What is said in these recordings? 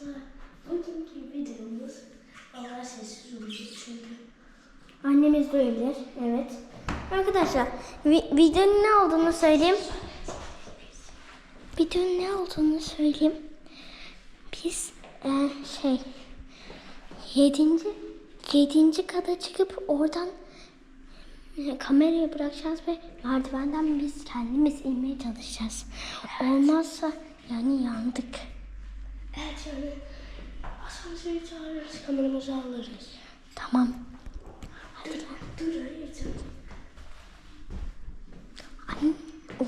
Aslında bugünkü videomuz Allah sessiz olacak çünkü. Annemiz duyabilir. Evet. Arkadaşlar vi- videonun ne olduğunu söyleyeyim. Videonun ne olduğunu söyleyeyim. Biz e, şey yedinci yedinci kata çıkıp oradan e, kamerayı bırakacağız ve merdivenden biz kendimiz inmeye çalışacağız. Olmazsa yani yandık. Evet yani asansörü çağırırız, kameramızı alırız. Tamam. Dur, dur hayır canım. Anne,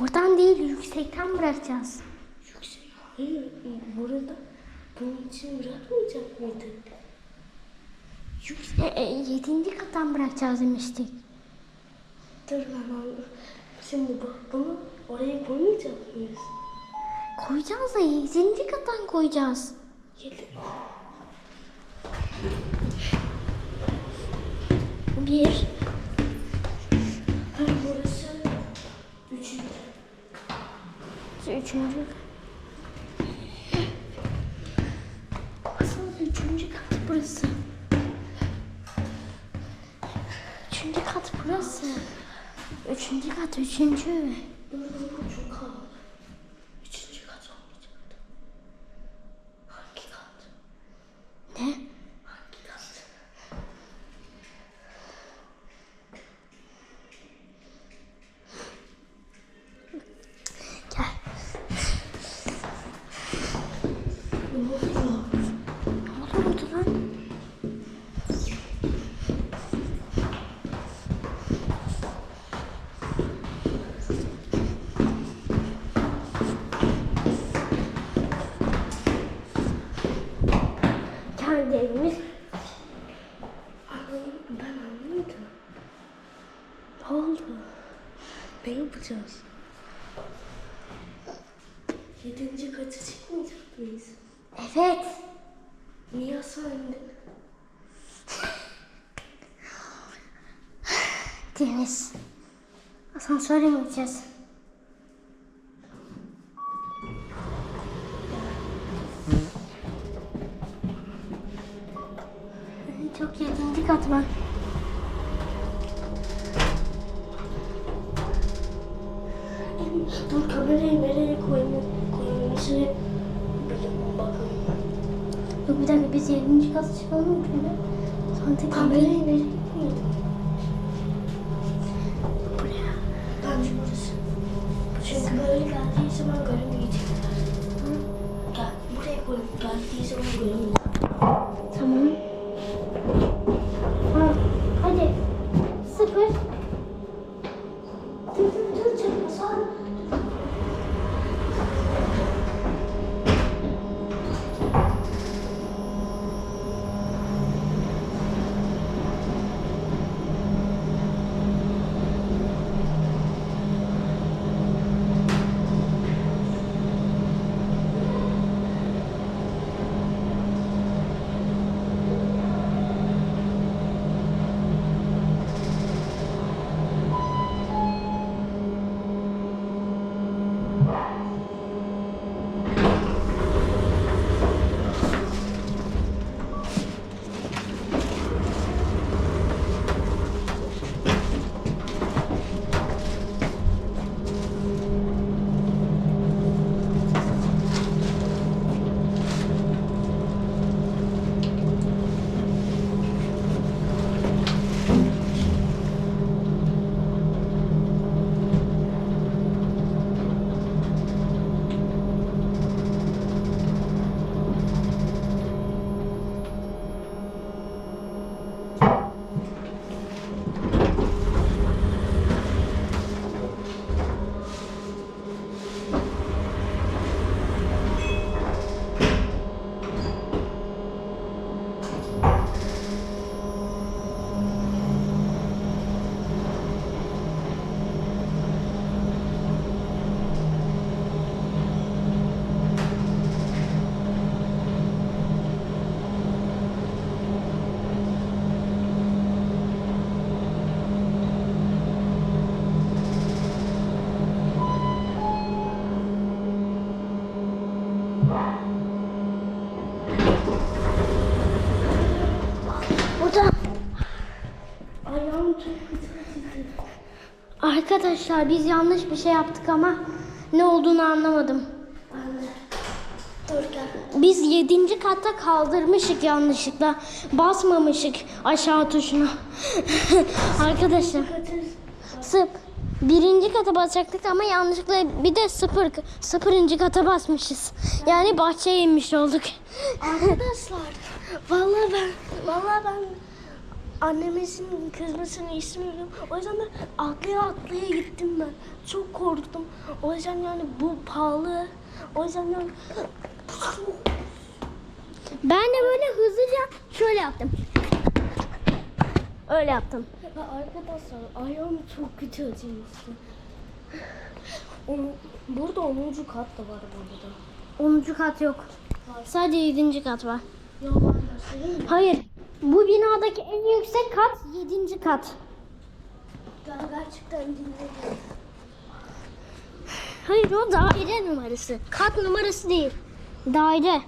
oradan değil yüksekten bırakacağız. Yüksek. Hayır, burada bunun için bırakmayacak mıydık? Yük- e, yedinci kattan bırakacağız demiştik. Dur ben. Şimdi bak bunu oraya koymayacak mıyız? Koyacağız da yedinci kattan koyacağız. Yedi. Bir. Burası üçüncü. Üçüncü. Aslında üçüncü kat burası. Üçüncü kat burası. Üçüncü kat üçüncü. Dur, çok kalabalık. Üçüncü kat olmayacaktı. Hangi kat? Ne? Hangi kat? Gel. Ne oluyor? Ne oldu lan? Kendi evimiz. Anladım, ben anlamadım. Ne oldu? Ne yapacağız? Yedinci katı çıkmayacak mıyız? Evet. Niye indin? Deniz. Asansöre mi gideceğiz? Çok yedinci kat. Dur kamerayı nereye koyma, koymamızı bilin Dur bir dakika biz yedinci kat çıkalım mı? Sonra tekrar Kamerayı nereye koydun? buraya. Bence burası. Çünkü böyle geldiği zaman görünmeyecek. Gel, buraya koy. Geldiği zaman görünmeyecek. Tamam. Ha, hadi. Sıfır. Dur dur dur çabuk sağ. Arkadaşlar biz yanlış bir şey yaptık ama ne olduğunu anlamadım. Biz 7. katta kaldırmışık yanlışlıkla. Basmamışık aşağı tuşuna. Arkadaşlar sıp birinci kata basacaktık ama yanlışlıkla bir de sıfır sıfırıncı kata basmışız. Yani bahçeye inmiş olduk. Arkadaşlar. Vallahi ben. Vallahi ben annemizin kızmasını istemiyorum. O yüzden de atlaya atlaya gittim ben. Çok korktum. O yüzden yani bu pahalı. O yüzden yani Ben de böyle hızlıca şöyle yaptım. Öyle yaptım. Ve arkadaşlar ayağım çok kötü acımıştı. Burada 10. kat da var burada. 10. kat yok. Sadece 7. kat var. Ya? Hayır. Bu binadaki en yüksek kat 7. kat. Ya gerçekten dinledim. Hayır o daire numarası. Kat numarası değil. Daire.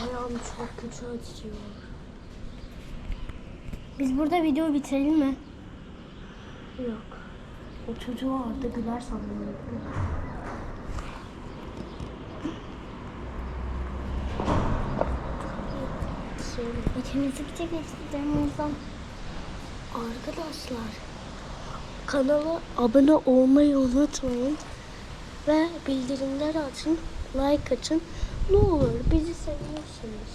Ayağım çok kötü acıyor. Biz burada video bitirelim mi? Yok. O çocuğu Arda Güler sandım. Temizlikte geçtiğimizden. Arkadaşlar kanala abone olmayı unutmayın. Ve bildirimleri açın. Like açın. Ne olur bizi seviyorsunuz.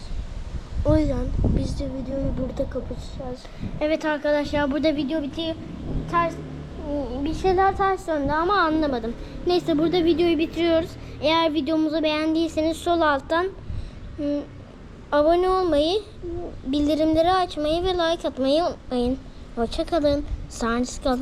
O yüzden biz de videoyu burada kapatacağız. Evet arkadaşlar burada video bitiyor. Ters bir şeyler ters döndü ama anlamadım. Neyse burada videoyu bitiriyoruz. Eğer videomuzu beğendiyseniz sol alttan ım, abone olmayı, bildirimleri açmayı ve like atmayı unutmayın. Hoşça kalın. Sağlıcakla.